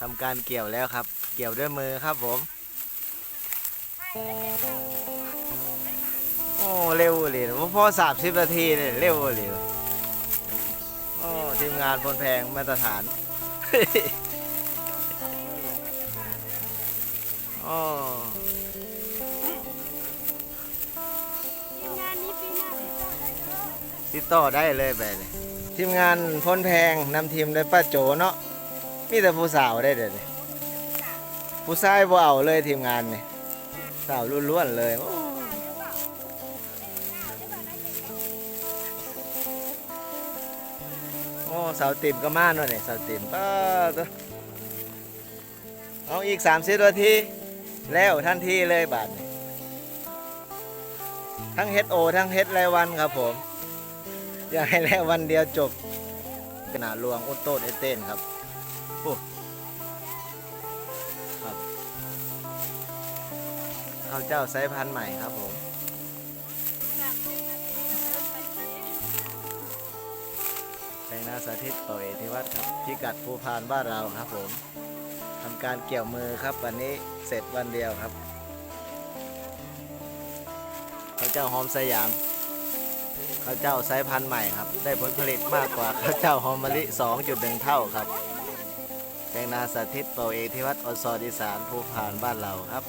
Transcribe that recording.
ทำการเกี่ยวแล้วครับ เกี่ยวด้วยมือครับผม โอ้เร็วเลยพ่อสามสิบนาทีเลยเร็วเลยโอ้ทีมงานพลแพงมาตรฐานโอ้งานนี้ปีหน้าพี่ต้นได้เยอะติดต่อได้เลยไปเลยทีมงานพลแพงนำทีมโดยป้าโจเนาะ มีแต่ผู้สาวได้เดี๋ยวนี้ผู้ชายบ่เอาเลยทีมงานนี่สาวล้วนๆเลยโอ้สาวติ่มก็มาหน่อยนี่ยสาวติ่มป้าตัวเอาอีก3 0นาทีแล้วทันทีเลยบาทนี่ทั้งเฮดโอทั้งเฮดรายวันครับผมอยากให้แล้ววันเดียวจบขนาดลวงอุตโต้เอเต้นครับ โอ้ครับข้าวเจ้าไซส์พันธุ์ใหม่ครับผมแปลงนาสาธิตเป่าเอธิวัฒน์ครับพิกัดภูพานบ้านเราครับผมทำการเกี่ยวมือครับวันนี้เสร็จวันเดียวครับข้าวเจ้าหอมสยามข้าวเจ้าไซพันธุ์ใหม่ครับ ได้ผลผลิตมากกว่าข้าวเจ้าหอมมะลิ 2.1 เท่าครับ แตงนาสาธิตเป่าเอกที่วัดอสอดอีสานภูพานบ้านเราครับ